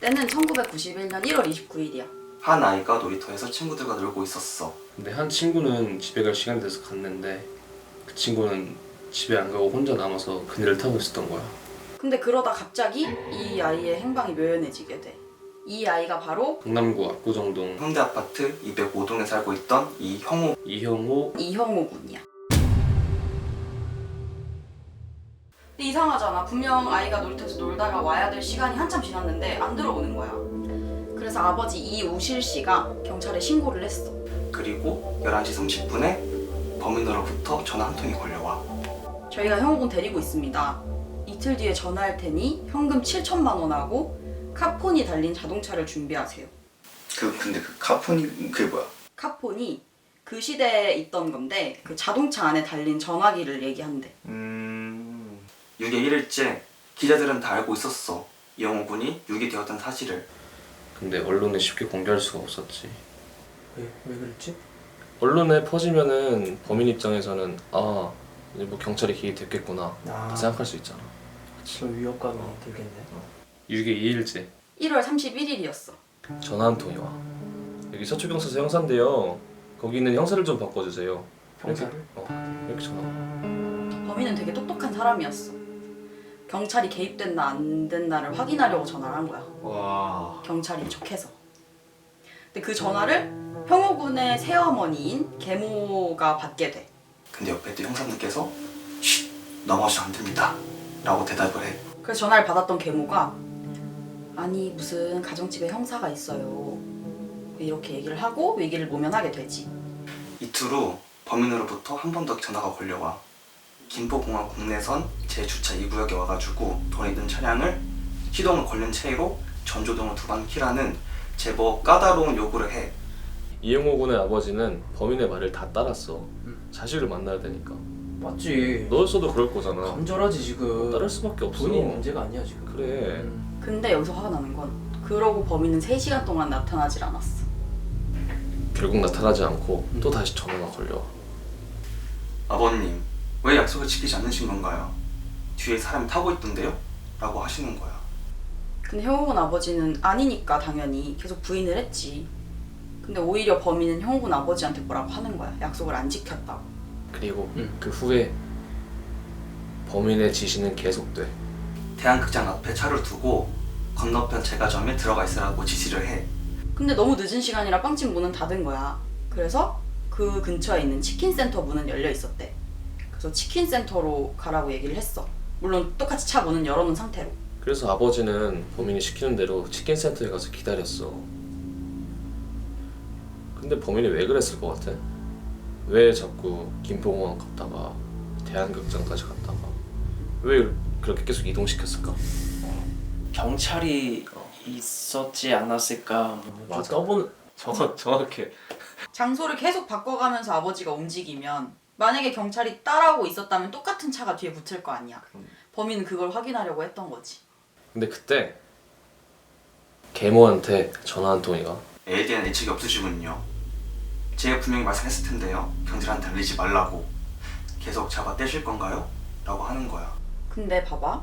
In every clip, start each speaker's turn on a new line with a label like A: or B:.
A: 때는 1991년 1월 29일이야.
B: 한 아이가 놀이터에서 친구들과 놀고 있었어.
C: 근데 한 친구는 집에 갈 시간이 돼서 갔는데 그 친구는 집에 안 가고 혼자 남아서 그네를 타고 있었던 거야.
A: 근데 그러다 갑자기 이 아이의 행방이 묘연해지게 돼. 이 아이가 바로
C: 강남구 압구정동
B: 홍대 아파트 205동에 살고 있던 이형우
C: 이형호
A: 이형호 군이야. 근데 이상하잖아. 분명 아이가 놀이터에서 놀다가 와야 될 시간이 한참 지났는데 안 들어오는 거야. 그래서 아버지 이우실 씨가 경찰에 신고를 했어.
B: 그리고 11시 30분에 범인으로부터 전화 한 통이 걸려와.
A: 저희가 군 데리고 있습니다. 이틀 뒤에 전화할 테니 현금 7천만 원하고 카폰이 달린 자동차를 준비하세요.
B: 그 근데 그 카폰이 그게 뭐야?
A: 카폰이 그 시대에 있던 건데 그 자동차 안에 달린 전화기를 얘기한대.
B: 음... 6일 1일째 기자들은 다 알고 있었어. 이영호 군이 유기 되었던 사실을.
C: 근데 언론에 쉽게 공개할 수가 없었지.
D: 왜, 왜 그랬지?
C: 언론에 퍼지면은 범인 입장에서는 아 이제 뭐 경찰이 개입됐겠구나
D: 아,
C: 다 생각할 수 있잖아.
D: 좀 위협감이 들겠네.
C: 6일 2일째
A: 1월 31일이었어.
C: 전화 한 통이 와. 여기 서초경찰서 형사인데요. 거기 있는 형사를 좀 바꿔주세요.
D: 형사를?
C: 이렇게, 어, 이렇게 전화. 와.
A: 범인은 되게 똑똑한 사람이었어. 경찰이 개입됐나 안 됐나를 확인하려고 전화를 한 거야.
D: 와.
A: 경찰인 척해서. 근데 그 전화를 형호 군의 새어머니인 계모가 받게 돼.
B: 근데 옆에 또 형사님께서 쉿 넘어가시면 안 됩니다. 라고 대답을 해.
A: 그래서 전화를 받았던 계모가 아니 무슨 가정집에 형사가 있어요. 이렇게 얘기를 하고 위기를 모면하게 되지.
B: 이틀 후 범인으로부터 한 번 더 전화가 걸려와. 김포공항 국내선 제 주차 2구역에 와가지고 돈에 있는 차량을 시동을 걸린 채로 전조등을 두 번 키라는 제법 까다로운 요구를 해.
C: 이영호 군의 아버지는 범인의 말을 다 따랐어. 자식을 만나야 되니까.
D: 맞지.
C: 너였어도 그럴 거잖아.
D: 간절하지 지금.
C: 따를 수밖에 없어.
D: 본인 문제가 아니야 지금.
C: 그래.
D: 음.
A: 근데 여기서 화가 나는 건 그러고 범인은 3시간 동안 나타나질 않았어.
C: 결국 나타나지 않고 또 다시 전화가 걸려.
B: 아버님, 왜 약속을 지키지 않으신 건가요? 뒤에 사람이 타고 있던데요? 라고 하시는 거야.
A: 근데 형욱은 아버지는 아니니까 당연히 계속 부인을 했지. 근데 오히려 범인은 형욱은 아버지한테 뭐라고 하는 거야. 약속을 안 지켰다고.
C: 그리고
D: 음.
C: 그 후에 범인의 지시는 계속돼.
B: 대한극장 앞에 차를 두고 건너편 제과점에 들어가 있으라고 지시를 해.
A: 근데 너무 늦은 시간이라 빵집 문은 닫은 거야. 그래서 그 근처에 있는 치킨 센터 문은 열려 있었대. 그래서 치킨 센터로 가라고 얘기를 했어. 물론 똑같이 차 문은 열어놓은 상태로.
C: 그래서 아버지는 범인이 시키는 대로 치킨 센터에 가서 기다렸어. 근데 범인이 왜 그랬을 것 같아? 왜 자꾸 김포공항 갔다가 대한극장까지 갔다가 왜 그렇게 계속 이동시켰을까?
D: 경찰이 있었지 않았을까. 뭐
C: 맞아.
D: 떠보는.
C: 정확 정확해.
A: 장소를 계속 바꿔가면서 아버지가 움직이면 만약에 경찰이 따라오고 있었다면 똑같은 차가 뒤에 붙을 거 아니야. 범인은 그걸 확인하려고 했던 거지.
C: 근데 그때 계모한테 전화 한 통이가
B: 애에 대한 예측이 없으시군요. 제가 분명히 말씀했을 텐데요. 경찰한테 알리지 말라고. 계속 잡아 떼실 건가요? 라고 하는 거야.
A: 근데 봐봐.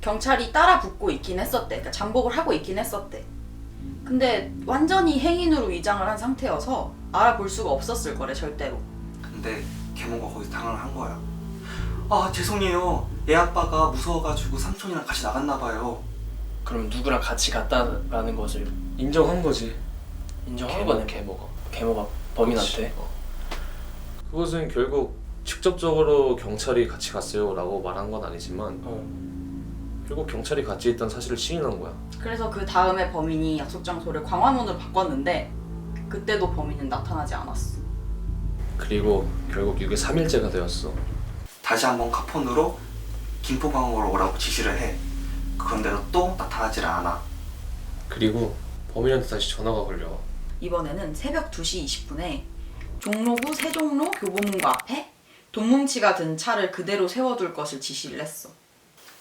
A: 경찰이 따라 붙고 있긴 했었대. 그러니까 잠복을 하고 있긴 했었대. 근데 완전히 행인으로 위장을 한 상태여서 알아볼 수가 없었을 거래, 절대로.
B: 근데 계모가 거기서 당황을 한 거야. 아 죄송해요. 애 아빠가 무서워가지고 삼촌이랑 같이 나갔나 봐요.
D: 그럼 누구랑 같이 갔다라는 것을
C: 인정한 거지.
D: 인정한 거네.
C: 계모가.
D: 계모가 범인한테.
C: 어. 그것은 결국 직접적으로 경찰이 같이 갔어요라고 말한 건 아니지만
D: 어.
C: 결국 경찰이 같이 있던 사실을 시인한 거야.
A: 그래서 그 다음에 범인이 약속 장소를 광화문으로 바꿨는데 그때도 범인은 나타나지 않았어.
C: 그리고 결국 이게 3일째가 되었어.
B: 다시 한번 카폰으로 김포공항으로 오라고 지시를 해. 그런데도 또 나타나질 않아.
C: 그리고 범인한테 다시 전화가 걸려.
A: 이번에는 새벽 2시 20분에 종로구 세종로 교보문고 앞에 돈 뭉치가 든 차를 그대로 세워둘 것을 지시를 했어.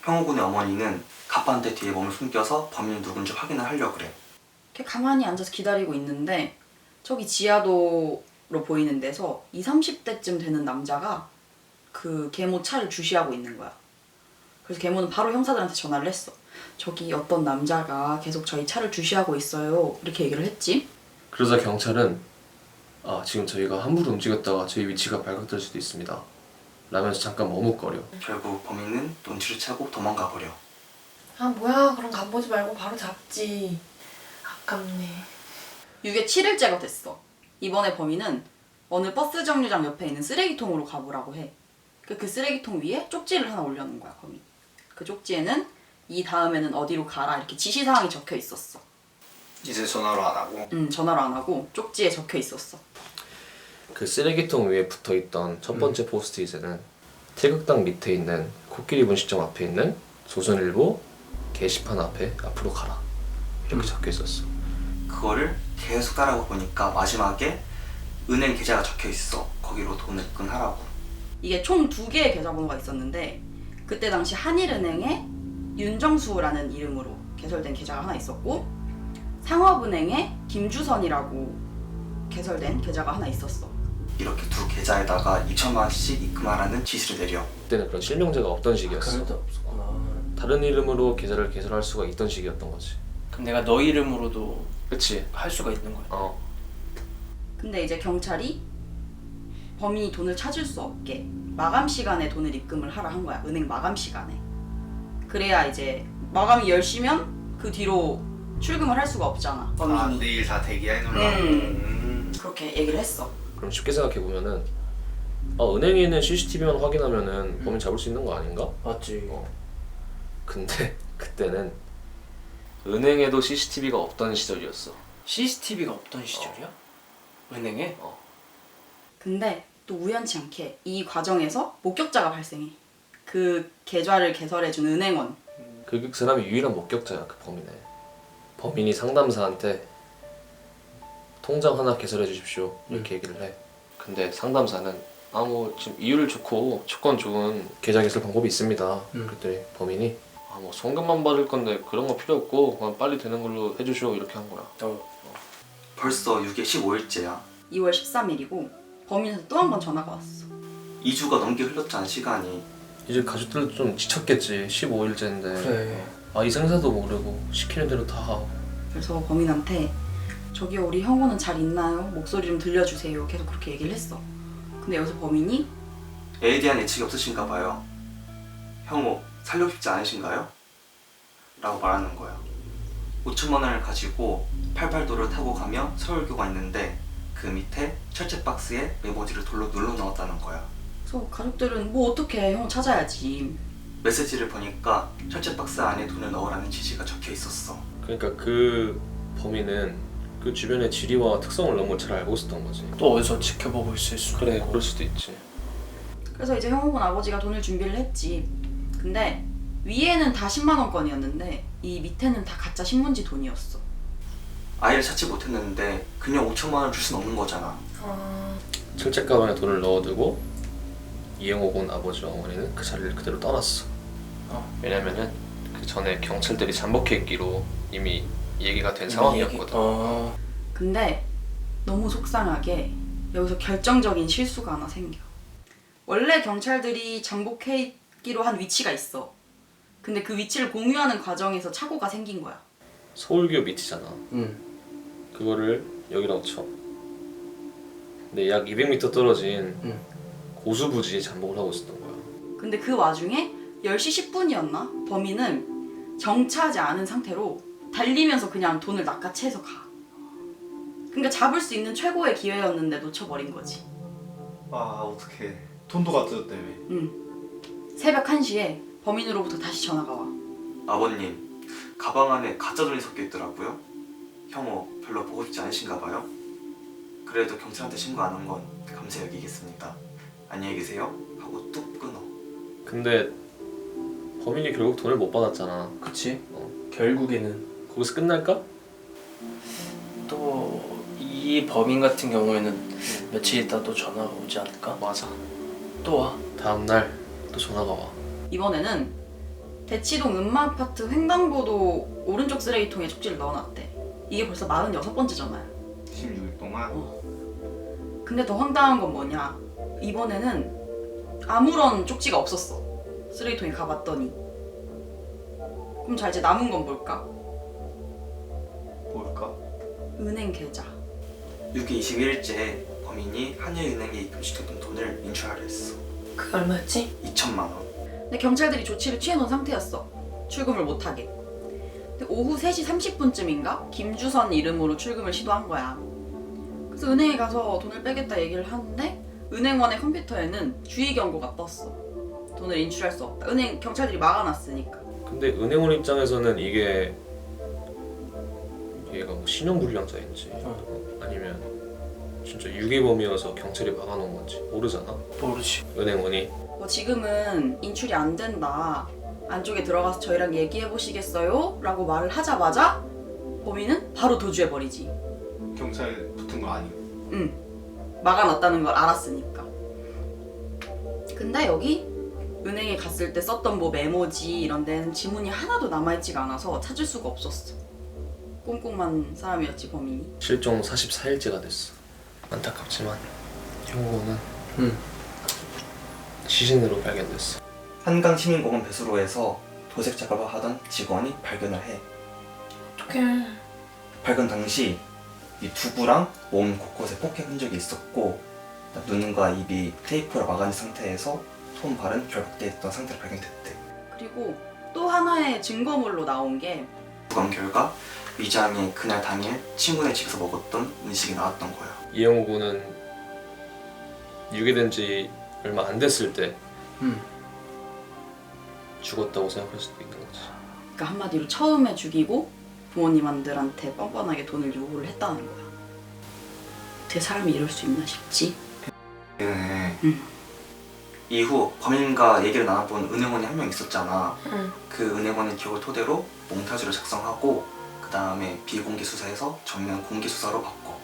B: 형호군의 어머니는 갑반대 뒤에 몸을 숨겨서 범인이 누군지 확인을 하려 그래.
A: 이렇게 가만히 앉아서 기다리고 있는데 저기 지하도 로 보이는 데서 2, 30대쯤 되는 남자가 그 계모 차를 주시하고 있는 거야. 그래서 계모는 바로 형사들한테 전화를 했어. 저기 어떤 남자가 계속 저희 차를 주시하고 있어요. 이렇게 얘기를 했지.
C: 그러자 경찰은 아 지금 저희가 함부로 움직였다가 저희 위치가 발각될 수도 있습니다. 라면서 잠깐 머뭇거려.
B: 결국 범인은 눈치를 채고 도망가 버려.
E: 아 뭐야 그럼 간보지 말고 바로 잡지 아깝네
A: 6에 7일째가 됐어. 이번에 범인은 어느 버스 정류장 옆에 있는 쓰레기통으로 가보라고 해. 그, 그 쓰레기통 위에 쪽지를 하나 올려놓은 거야, 범인. 그 쪽지에는 이 다음에는 어디로 가라 이렇게 지시사항이 적혀 있었어.
F: 이제 전화로 안 하고
A: 음, 전화로 안 하고 쪽지에 적혀 있었어.
C: 그 쓰레기통 위에 붙어 있던 첫 번째 포스트잇에는 태극당 밑에 있는 코끼리 분식점 앞에 있는 조선일보 게시판 앞에 앞으로 가라 이렇게 적혀 있었어.
B: 그거를 계속 따라가 보니까 마지막에 은행 계좌가 적혀 있어. 거기로 돈을 입금하라고.
A: 이게 총 두 개의 계좌번호가 있었는데 그때 당시 한일은행에 윤정수라는 이름으로 개설된 계좌가 하나 있었고 상업은행에 김주선이라고 개설된 계좌가 하나 있었어.
B: 이렇게 두 계좌에다가 2천만 원씩 입금하라는 지시를 내려.
C: 그때는 그런 실명제가 없던 시기였어.
D: 때 없었구나.
C: 다른 이름으로 계좌를 개설할 수가 있던 시기였던 거지.
D: 그럼 내가 너 이름으로도
C: 그치?
D: 할 수가 있는 거야.
C: 어.
A: 근데 이제 경찰이 범인이 돈을 찾을 수 없게 마감 시간에 돈을 입금을 하라 한 거야. 은행 마감 시간에. 그래야 이제 마감이 10시면 그 뒤로 출금을 할 수가 없잖아. 범인이.
F: 아 내일 다 대기해 놓으라고
A: 음.
F: 음.
A: 그렇게 얘기를 했어.
C: 그럼 쉽게 생각해 보면은 어, 은행에 있는 CCTV만 확인하면은 범인 잡을 수 있는 거 아닌가?
D: 맞지.
C: 어. 근데 그때는 은행에도 CCTV가 없던 시절이었어.
D: CCTV가 없던 시절이야? 은행에?
A: 근데 또 우연치 않게 이 과정에서 목격자가 발생해. 그 계좌를 개설해준 은행원.
C: 그 사람이 유일한 목격자야 그 범인의. 범인이 상담사한테 통장 하나 개설해 주십시오 이렇게 얘기를 해. 근데 상담사는 아뭐 지금 이율 좋고 조건 좋은 계좌 개설 방법이 있습니다.
D: 음.
C: 그랬더니 범인이 아 뭐 송금만 받을 건데 그런 거 필요 없고 그냥 빨리 되는 걸로 해주시오 이렇게 한 거야.
D: 어.
B: 벌써 6에 15일째야.
A: 2월 13일이고 범인한테 또한 번 전화가 왔어.
B: 2주가 넘게 흘렀잖아 시간이.
C: 이제 가족들도 좀 지쳤겠지. 15일째인데.
D: 그래.
C: 아이 생사도 모르고 시키는 대로 다 하고.
A: 그래서 범인한테 저기요 우리 형호는 잘 있나요? 목소리 좀 들려주세요. 계속 그렇게 얘기를 했어. 근데 여기서 범인이
B: 애에 대한 예측이 없으신가 봐요. 형호 살려고 싶지 않으신가요? 라고 말하는 거야. 5천만 원을 가지고 88도를 타고 가며 서울교가 있는데 그 밑에 철제 박스에 메모지를 돌로 눌러 넣었다는 거야.
A: 그래서 가족들은 뭐 어떻게 형 찾아야지.
B: 메시지를 보니까 철제 박스 안에 돈을 넣으라는 지시가 적혀 있었어.
C: 그러니까 그 범인은 그 주변의 지리와 특성을 너무 잘 알고 있었던 거지.
D: 또 어디서 지켜보고 있을 수도
C: 그래,
D: 있고.
C: 그럴 수도 있지.
A: 그래서 이제 형호군 아버지가 돈을 준비를 했지. 근데 위에는 다 10만 원권이었는데 이 밑에는 다 가짜 신문지 돈이었어.
B: 아이를 찾지 못했는데 그냥 5천만 원 줄 순 없는 거잖아.
E: 아
C: 철제 가방에 돈을 넣어두고 이영호 군 아버지와 어머니는 그 자리를 그대로 떠났어.
D: 어.
C: 왜냐면은 그 전에 경찰들이 잠복해 있기로 이미 얘기가 된 상황이었거든.
D: 얘기- 어.
A: 근데 너무 속상하게 여기서 결정적인 실수가 하나 생겨. 원래 경찰들이 잠복해 있기로 한 위치가 있어. 근데 그 위치를 공유하는 과정에서 착오가 생긴 거야.
C: 서울교 밑이잖아.
D: 응.
C: 그거를 여기라고 쳐. 근데 약 200m 떨어진
D: 응.
C: 고수부지에 잠복을 하고 있었던 거야.
A: 근데 그 와중에 10시 10분이었나? 범인은 정차하지 않은 상태로 달리면서 그냥 돈을 낚아채서 가. 그러니까 잡을 수 있는 최고의 기회였는데 놓쳐버린 거지.
F: 아 어떡해 돈도 갖다 줬다며
A: 응. 새벽 1시에 범인으로부터 다시 전화가 와.
B: 아버님, 가방 안에 가짜 돈이 섞여 있더라고요. 형호 별로 보고 싶지 않으신가 봐요. 그래도 경찰한테 신고 안 한 건 감사 여기겠습니다. 안녕히 계세요. 하고 뚝 끊어.
C: 근데 범인이 결국 돈을 못 받았잖아.
D: 그치?
C: 어.
D: 결국에는
C: 거기서 끝날까?
D: 또 이 범인 같은 경우에는 며칠 있다 또 전화가 오지 않을까?
C: 맞아.
D: 또 와.
C: 다음 날 또 전화가 와.
A: 이번에는 대치동 음마아파트 횡단보도 오른쪽 쓰레기통에 쪽지를 넣어놨대. 이게 벌써 46번째 전화야.
F: 16일 동안
A: 근데 더 황당한 건 뭐냐? 이번에는 아무런 쪽지가 없었어. 쓰레기통에 가봤더니. 그럼 자 이제 남은 건 뭘까?
F: 뭘까?
A: 은행 계좌.
B: 6일 21일째 범인이 한일은행에 입금시켰던 돈을 인출하려 했어.
E: 그게 얼마였지?
B: 2천만 원.
A: 근데 경찰들이 조치를 취해놓은 상태였어. 출금을 못하게. 근데 오후 3시 30분쯤인가 김주선 이름으로 출금을 시도한 거야. 그래서 은행에 가서 돈을 빼겠다 얘기를 하는데 은행원의 컴퓨터에는 주의 경고가 떴어. 돈을 인출할 수 없다. 은행 경찰들이 막아놨으니까.
C: 근데 은행원 입장에서는 이게 얘가 뭐 신용불량자인지 아니면 진짜 유기범이어서 경찰이 막아놓은 건지 모르잖아.
D: 모르지.
C: 은행원이
A: 뭐 지금은 인출이 안 된다. 안쪽에 들어가서 저희랑 얘기해 보시겠어요? 라고 말을 하자마자 범인은 바로 도주해 버리지.
F: 경찰 붙은 거 아니고.
A: 응. 막아놨다는 걸 알았으니까. 근데 여기 은행에 갔을 때 썼던 뭐 메모지 이런 데는 지문이 하나도 남아있지가 않아서 찾을 수가 없었어. 꼼꼼한 사람이었지 범인이.
C: 실종 44일째가 됐어. 안타깝지만 형우는
D: 응.
C: 시신으로 발견됐어.
B: 한강 시민공원 배수로에서 도색 작업을 하던 직원이 발견을 해.
E: 어떡해.
B: 발견 당시 이 두부랑 몸 곳곳에 폭행 흔적이 있었고 눈과 입이 테이프로 막아진 상태에서 손 발은 결박돼 있던 상태로 발견됐대.
A: 그리고 또 하나의 증거물로 나온 게
B: 부검 결과 위장에 그날 당일 친구네 집에서 먹었던 음식이 나왔던 거야.
C: 이영호 군은 유괴된 지 얼마 안 됐을 때
D: 응.
C: 죽었다고 생각할 수도 있는 거지.
A: 그러니까 한마디로 처음에 죽이고 부모님들한테 뻔뻔하게 돈을 요구를 했다는 거야. 어떻게 사람이 이럴 수 있나 싶지?
B: 네.
A: 음.
B: 이후 범인과 얘기를 나눠본 은행원이 한 명 있었잖아.
E: 응.
B: 그 은행원의 기억을 토대로 몽타주를 작성하고 그 다음에 비공개 수사에서 전면 공개 수사로 바꿔.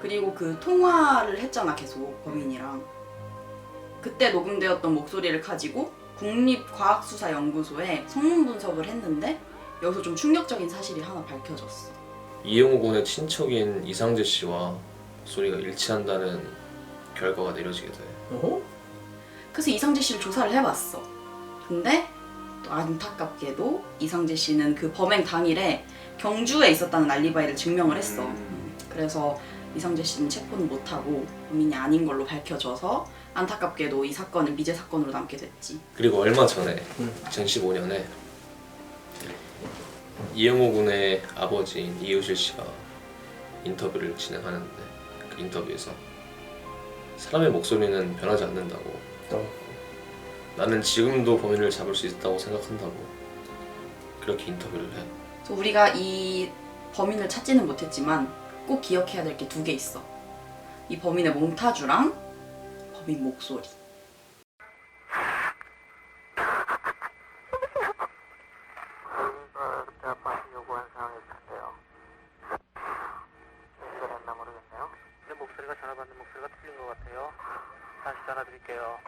A: 그리고 그 통화를 했잖아 계속 범인이랑 그때 녹음되었던 목소리를 가지고 국립과학수사연구소에 성분 분석을 했는데 여기서 좀 충격적인 사실이 하나 밝혀졌어
C: 이영호 군의 친척인 이상재 씨와 목소리가 일치한다는 결과가 내려지게 돼.
D: 어?
A: 그래서 이상재 씨를 조사를 해봤어. 근데 또 안타깝게도 이상재 씨는 그 범행 당일에 경주에 있었다는 알리바이를 증명을 했어. 음, 그래서 이상재 씨는 체포는 못하고 범인이 아닌 걸로 밝혀져서 안타깝게도 이 사건은 미제 사건으로 남게 됐지.
C: 그리고 얼마 전에
D: 응.
C: 2015년에 이영호 군의 아버지인 이우실 씨가 인터뷰를 진행하는데 그 인터뷰에서 사람의 목소리는 변하지 않는다고
D: 어.
C: 나는 지금도 범인을 잡을 수 있다고 생각한다고 그렇게 인터뷰를 해
A: 그래서 우리가 이 범인을 찾지는 못했지만 꼭 기억해야 될 게 두 개 있어. 이 범인의 몽타주랑 범인 목소리.
G: 요구한 사항이 있을 텐데요. 연결했나 모르겠네요. 내 목소리가 전화 받는 목소리가 틀린 것 같아요. 다시 전화 드릴게요.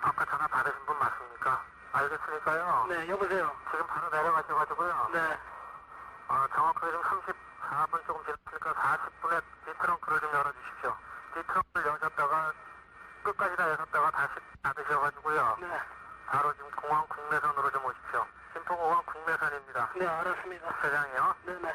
G: 아까 전화 받으신 분 맞습니까? 알겠으니까요. 네, 여보세요. 지금 바로 내려가셔가지고요. 네. 어, 정확하게 좀 34분 조금 지났으니까 40분에 뒤트렁크를 좀 열어주십시오. 뒤트렁크를 여셨다가 끝까지 다 여셨다가 다시 닫으셔가지고요. 네. 바로 지금 공항 국내선으로 좀 오십시오. 김포공항 국내선입니다. 네, 알았습니다. 세장이요? 네네.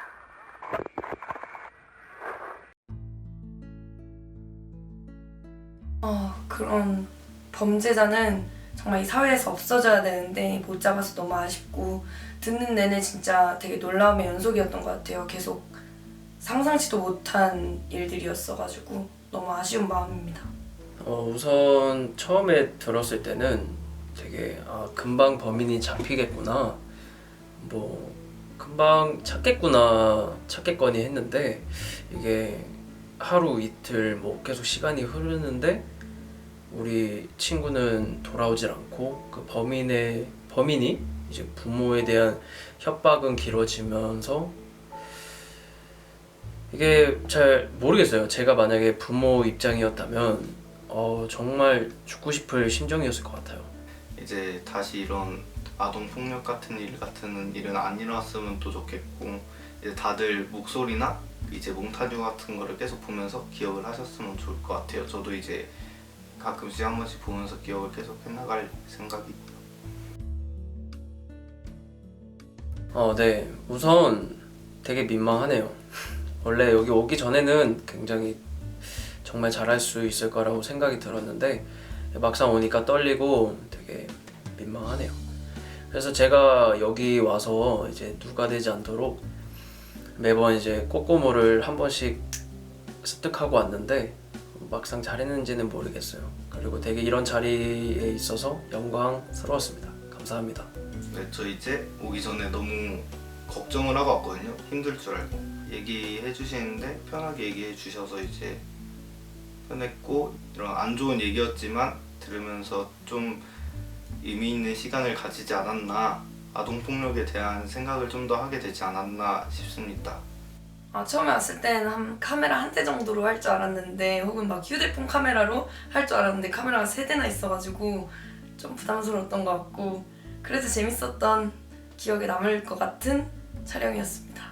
E: 어, 그런 범죄자는 정말 이 사회에서 없어져야 되는데 못 잡아서 너무 아쉽고 듣는 내내 진짜 되게 놀라움의 연속이었던 것 같아요. 계속 상상치도 못한 일들이었어가지고 너무 아쉬운 마음입니다.
D: 어, 우선 처음에 들었을 때는 되게 아, 금방 범인이 잡히겠구나. 뭐 금방 찾겠구나 찾겠거니 했는데 이게 하루 이틀 뭐 계속 시간이 흐르는데 우리 친구는 돌아오질 않고 그 범인의 범인이 이제 부모에 대한 협박은 길어지면서 이게 잘 모르겠어요. 제가 만약에 부모 입장이었다면 어, 정말 죽고 싶을 심정이었을 것 같아요.
F: 이제 다시 이런 아동 폭력 같은 일 같은 일은 안 일어났으면 또 좋겠고 이제 다들 목소리나 이제 몽타주 같은 거를 계속 보면서 기억을 하셨으면 좋을 것 같아요. 저도 이제 가끔씩 한 번씩 보면서 기억을 계속 해나갈 생각이
D: 어, 네. 우선 되게 민망하네요. 원래 여기 오기 전에는 굉장히 정말 잘할 수 있을 거라고 생각이 들었는데 막상 오니까 떨리고 되게 민망하네요. 그래서 제가 여기 와서 이제 누가 되지 않도록 매번 이제 꼬꼬모를 한 번씩 습득하고 왔는데 막상 잘했는지는 모르겠어요. 그리고 되게 이런 자리에 있어서 영광스러웠습니다. 감사합니다.
F: 네, 저 이제 오기 전에 너무 걱정을 하고 왔거든요. 힘들 줄 알고 얘기해 주시는데 편하게 얘기해 주셔서 이제 편했고 이런 안 좋은 얘기였지만 들으면서 좀 의미 있는 시간을 가지지 않았나 아동 폭력에 대한 생각을 좀 더 하게 되지 않았나 싶습니다.
E: 아, 처음에 왔을 때는 한 카메라 한 대 정도로 할 줄 알았는데 혹은 막 휴대폰 카메라로 할 줄 알았는데 카메라가 세 대나 있어가지고 좀 부담스러웠던 것 같고 그래도 재밌었던 기억에 남을 것 같은 촬영이었습니다.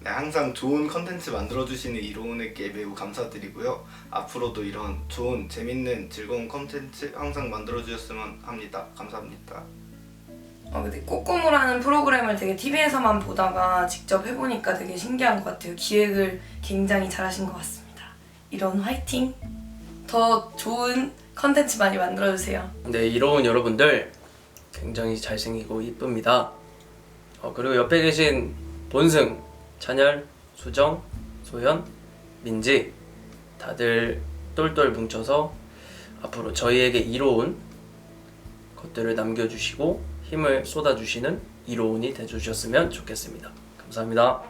F: 네, 항상 좋은 컨텐츠 만들어주시는 이로운에게 매우 감사드리고요. 앞으로도 이런 좋은, 재밌는, 즐거운 컨텐츠 항상 만들어주셨으면 합니다. 감사합니다.
E: 어, 근데 꼬꼬무라는 프로그램을 되게 TV에서만 보다가 직접 해보니까 되게 신기한 것 같아요. 기획을 굉장히 잘하신 것 같습니다. 이런 화이팅! 더 좋은 컨텐츠 많이 만들어주세요.
D: 네, 이로운 여러분들 굉장히 잘생기고 이쁩니다. 어, 그리고 옆에 계신 본승, 찬열, 수정, 소연, 민지 다들 똘똘 뭉쳐서 앞으로 저희에게 이로운 것들을 남겨주시고 힘을 쏟아주시는 이로운이 되주셨으면 좋겠습니다. 감사합니다.